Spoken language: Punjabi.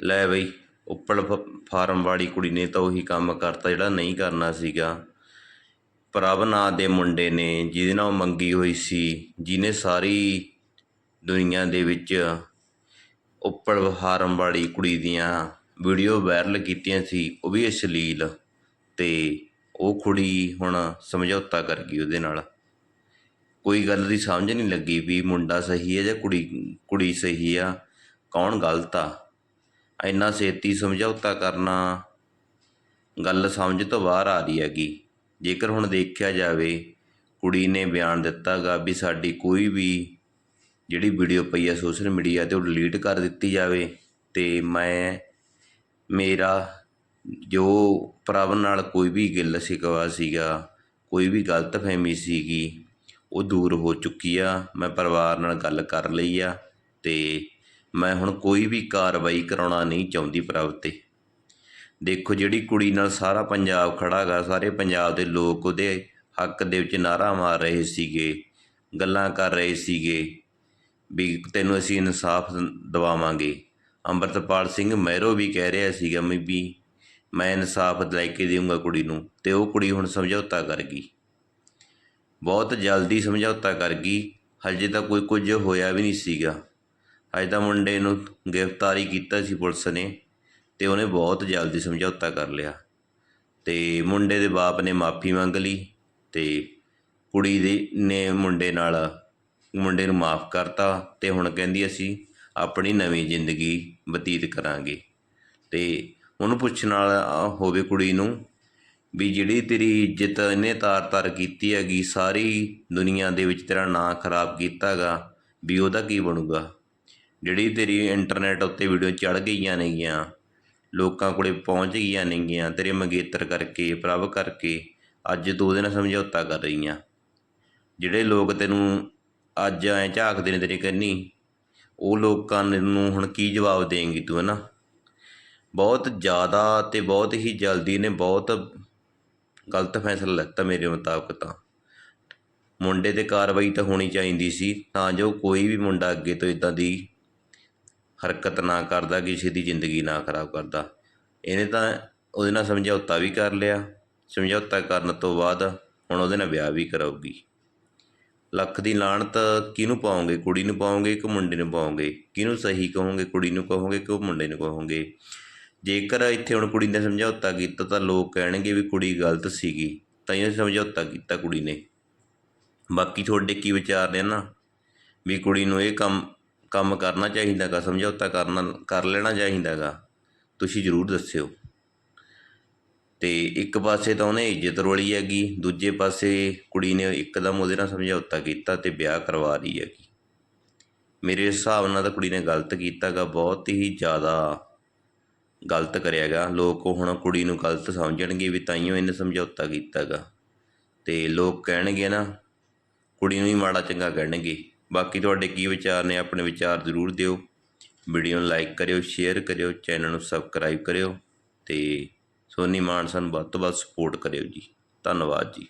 ਲੈ ਬਈ, ਉੱਪਲ ਫ- ਫਾਰਮ ਵਾਲੀ ਕੁੜੀ ਨੇ ਤਾਂ ਉਹੀ ਕੰਮ ਕਰਤਾ ਜਿਹੜਾ ਨਹੀਂ ਕਰਨਾ ਸੀਗਾ। ਪ੍ਰਭ ਨਾਂ ਦੇ ਮੁੰਡੇ ਨੇ, ਜਿਹਦੇ ਨਾਲ ਉਹ ਮੰਗੀ ਹੋਈ ਸੀ, ਜਿਹਨੇ ਸਾਰੀ ਦੁਨੀਆ ਦੇ ਵਿੱਚ ਉੱਪਲ ਫਾਰਮ ਵਾਲੀ ਕੁੜੀ ਦੀਆਂ ਵੀਡੀਓ ਵਾਇਰਲ ਕੀਤੀਆਂ ਸੀ, ਉਹ ਵੀ ਅਸ਼ਲੀਲ ਤੇ ਉਹ ਕੁੜੀ ਹੁਣ ਸਮਝੌਤਾ ਕਰ ਗਈ ਉਹਦੇ ਨਾਲ। ਕੋਈ ਗੱਲ ਦੀ ਸਮਝ ਨਹੀਂ ਲੱਗੀ ਵੀ ਮੁੰਡਾ ਸਹੀ ਹੈ ਜਾਂ ਕੁੜੀ ਕੁੜੀ ਸਹੀ ਆ, ਕੌਣ ਗਲਤ ਆ। ਇੰਨਾ ਛੇਤੀ ਸਮਝੌਤਾ ਕਰਨਾ ਗੱਲ ਸਮਝ ਤੋਂ ਬਾਹਰ ਆ ਰਹੀ ਹੈਗੀ। ਜੇਕਰ ਹੁਣ ਦੇਖਿਆ ਜਾਵੇ, ਕੁੜੀ ਨੇ ਬਿਆਨ ਦਿੱਤਾ ਗਾ ਵੀ ਸਾਡੀ ਕੋਈ ਵੀ ਜਿਹੜੀ ਵੀਡੀਓ ਪਈ ਆ ਸੋਸ਼ਲ ਮੀਡੀਆ ਤੇ ਉਹ ਡਿਲੀਟ ਕਰ ਦਿੱਤੀ ਜਾਵੇ ਤੇ ਮੈਂ, ਮੇਰਾ ਜੋ ਪ੍ਰਭ ਨਾਲ ਕੋਈ ਵੀ ਗਿੱਲ ਸ਼ਿਕਵਾ ਸੀਗਾ, ਕੋਈ ਵੀ ਗਲਤਫਹਿਮੀ ਸੀਗੀ, ਉਹ ਦੂਰ ਹੋ ਚੁੱਕੀ ਆ। ਮੈਂ ਪਰਿਵਾਰ ਨਾਲ ਗੱਲ ਕਰ ਲਈ ਆ ਤੇ ਮੈਂ ਹੁਣ ਕੋਈ ਵੀ ਕਾਰਵਾਈ ਕਰਾਉਣਾ ਨਹੀਂ ਚਾਹੁੰਦੀ ਪ੍ਰਭ ਤੇ। ਦੇਖੋ ਜਿਹੜੀ ਕੁੜੀ ਨਾਲ ਸਾਰਾ ਪੰਜਾਬ ਖੜਾ ਗਾ, ਸਾਰੇ ਪੰਜਾਬ ਦੇ ਲੋਕ ਉਹਦੇ ਹੱਕ ਦੇ ਵਿੱਚ ਨਾਰਾ ਮਾਰ ਰਹੇ ਸੀਗੇ, ਗੱਲਾਂ ਕਰ ਰਹੇ ਸੀਗੇ ਵੀ ਤੈਨੂੰ ਅਸੀਂ ਇਨਸਾਫ ਦਿਵਾਵਾਂਗੇ। ਅੰਮ੍ਰਿਤਪਾਲ ਸਿੰਘ ਮਹਿਰੋ ਵੀ ਕਹਿ ਰਿਹਾ ਸੀਗਾ ਮੈਂ ਵੀ ਮੈਂ ਇਨਸਾਫ ਲੈ ਕੇ ਦੇਵਾਂਗਾ ਕੁੜੀ ਨੂੰ ਤੇ ਉਹ ਕੁੜੀ ਹੁਣ ਸਮਝੌਤਾ ਕਰ ਗਈ। ਬਹੁਤ ਜਲਦੀ ਸਮਝੌਤਾ ਕਰ ਗਈ, ਹਜੇ ਤਾਂ ਕੋਈ ਕੁਝ ਹੋਇਆ ਵੀ ਨਹੀਂ ਸੀਗਾ। ਅੱਜ ਤਾਂ ਮੁੰਡੇ ਨੂੰ ਗ੍ਰਿਫਤਾਰੀ ਕੀਤਾ ਸੀ ਪੁਲਿਸ ਨੇ ਤੇ ਉਹਨੇ ਬਹੁਤ ਜਲਦੀ ਸਮਝੌਤਾ ਕਰ ਲਿਆ। ਤੇ ਮੁੰਡੇ ਦੇ ਬਾਪ ਨੇ ਮਾਫੀ ਮੰਗ ਲਈ ਤੇ ਕੁੜੀ ਦੇ ਨੇ ਮੁੰਡੇ ਨਾਲ ਮੁੰਡੇ ਨੂੰ ਮਾਫ ਕਰਤਾ ਤੇ ਹੁਣ ਕਹਿੰਦੀ ਅਸੀਂ ਆਪਣੀ ਨਵੀਂ ਜ਼ਿੰਦਗੀ ਬਤੀਤ ਕਰਾਂਗੇ। ਤੇ ਉਹਨੂੰ ਪੁੱਛਣ ਵਾਲਾ ਹੋਵੇ ਕੁੜੀ ਨੂੰ ਵੀ ਜਿਹੜੀ ਤੇਰੀ ਇੱਜ਼ਤ ਇਹਨੇ ਤਾਰ-ਤਾਰ ਕੀਤੀ ਹੈਗੀ, ਸਾਰੀ ਦੁਨੀਆ ਦੇ ਵਿੱਚ ਤੇਰਾ ਨਾਂ ਖਰਾਬ ਕੀਤਾਗਾ, ਵੀ ਉਹਦਾ ਕੀ ਬਣੂਗਾ? ਜਿਹੜੀ ਤੇਰੀ ਇੰਟਰਨੈਟ ਉੱਤੇ ਵੀਡੀਓ ਚੜ੍ਹ ਗਈਆਂ ਨੇਗੀਆਂ, ਲੋਕਾਂ ਕੋਲ ਪਹੁੰਚ ਗਈਆਂ ਨੇਗੀਆਂ, ਤੇਰੇ ਮੰਗੇਤਰ ਕਰਕੇ, ਪ੍ਰਭ ਕਰਕੇ, ਅੱਜ ਤੂੰ ਉਹਦੇ ਨਾਲ ਸਮਝੌਤਾ ਕਰ ਰਹੀ ਆ। ਜਿਹੜੇ ਲੋਕ ਤੈਨੂੰ ਅੱਜ ਐਂ ਝਾਕਦੇ ਨੇ ਤੇਰੇ ਕੰਨੀ, ਉਹ ਲੋਕਾਂ ਨੂੰ ਹੁਣ ਕੀ ਜਵਾਬ ਦੇਂਗੀ ਤੂੰ, ਹਨਾ? ਬਹੁਤ ਜ਼ਿਆਦਾ ਤੇ ਬਹੁਤ ਹੀ ਜਲਦੀ ਨੇ, ਬਹੁਤ ਗਲਤ ਫੈਸਲਾ ਲਿੱਤਾ ਮੇਰੇ ਮੁਤਾਬਕ ਤਾਂ। ਮੁੰਡੇ ਤੇ ਕਾਰਵਾਈ ਤਾਂ ਹੋਣੀ ਚਾਹੀਦੀ ਸੀ, ਤਾਂ ਜੋ ਕੋਈ ਵੀ ਮੁੰਡਾ ਅੱਗੇ ਤੋਂ ਇਦਾਂ ਦੀ ਹਰਕਤ ਨਾ ਕਰਦਾ, ਕਿਸੇ ਦੀ ਜ਼ਿੰਦਗੀ ਨਾ ਖਰਾਬ ਕਰਦਾ। ਇਹਨੇ ਤਾਂ ਉਹਦੇ ਨਾਲ ਸਮਝੌਤਾ ਵੀ ਕਰ ਲਿਆ। ਸਮਝੌਤਾ ਕਰਨ ਤੋਂ ਬਾਅਦ ਹੁਣ ਉਹਦੇ ਨਾਲ ਵਿਆਹ ਵੀ ਕਰਾਉਗੀ ਲੱਖ ਦੀ ਲਾਹਣਤ ਕਿਹਨੂੰ ਪਾਉਂਗੇ? ਕੁੜੀ ਨੂੰ ਪਾਉਂਗੇ ਕਿ ਮੁੰਡੇ ਨੂੰ ਪਾਉਂਗੇ? ਕਿਹਨੂੰ ਸਹੀ ਕਹੋਗੇ? ਕੁੜੀ ਨੂੰ ਕਹੋਗੇ ਕਿ ਉਹ ਮੁੰਡੇ ਨੂੰ ਕਹੋਗੇ? ਜੇਕਰ ਇੱਥੇ ਹੁਣ ਕੁੜੀ ਨੇ ਸਮਝੌਤਾ ਕੀਤਾ ਤਾਂ ਲੋਕ ਕਹਿਣਗੇ ਵੀ ਕੁੜੀ ਗਲਤ ਸੀਗੀ। ਤਾਂ ਇਹ ਸਮਝੌਤਾ ਕੀਤਾ ਕੁੜੀ ਨੇ। ਬਾਕੀ ਤੁਹਾਡੇ ਕੀ ਵਿਚਾਰ ਨੇ ਨਾ? ਵੀ ਕੁੜੀ ਨੂੰ ਇਹ ਕੰਮ ਕੰਮ ਕਰਨਾ ਚਾਹੀਦਾ ਗਾ, ਸਮਝੌਤਾ ਕਰਨਾ, ਕਰ ਲੈਣਾ ਚਾਹੀਦਾ ਗਾ, ਤੁਸੀਂ ਜ਼ਰੂਰ ਦੱਸਿਓ। ਤੇ ਇੱਕ ਪਾਸੇ ਤਾਂ ਉਹਨੇ ਇੱਜ਼ਤ ਰੋਲੀ ਹੈਗੀ, ਦੂਜੇ ਪਾਸੇ ਕੁੜੀ ਨੇ ਇੱਕਦਮ ਉਹਦੇ ਨਾਲ ਸਮਝੌਤਾ ਕੀਤਾ ਤੇ ਵਿਆਹ ਕਰਵਾ ਲਈ ਹੈਗੀ। ਮੇਰੇ ਹਿਸਾਬ ਨਾਲ ਤਾਂ ਕੁੜੀ ਨੇ ਗਲਤ ਕੀਤਾਗਾ ਬਹੁਤ ਹੀ ਜ਼ਿਆਦਾ ਗਲਤ ਕਰਿਆਗਾ ਲੋਕ ਹੁਣ ਕੁੜੀ ਨੂੰ ਗਲਤ ਸਮਝਣਗੇ ਵੀ ਤਾਈਓ ਇਹਨੇ ਸਮਝੌਤਾ ਕੀਤਾਗਾ ਤੇ ਲੋਕ ਕਹਿਣਗੇ ਨਾ, ਕੁੜੀ ਨੂੰ ਹੀ ਮਾੜਾ ਚੰਗਾ ਕਹਿਣਗੇ। ਬਾਕੀ ਤੁਹਾਡੇ ਕੀ ਵਿਚਾਰ ਨੇ, ਆਪਣੇ ਵਿਚਾਰ ਜ਼ਰੂਰ ਦਿਓ। ਵੀਡੀਓ ਨੂੰ ਲਾਈਕ ਕਰਿਓ, ਸ਼ੇਅਰ ਕਰਿਓ, ਚੈਨਲ ਨੂੰ ਸਬਸਕ੍ਰਾਈਬ ਕਰਿਓ ਤੇ ਸੋਨੀ ਮਾਨ ਸਾਨੂੰ ਵੱਧ ਤੋਂ ਵੱਧ ਸਪੋਰਟ ਕਰਿਓ ਜੀ। ਧੰਨਵਾਦ ਜੀ।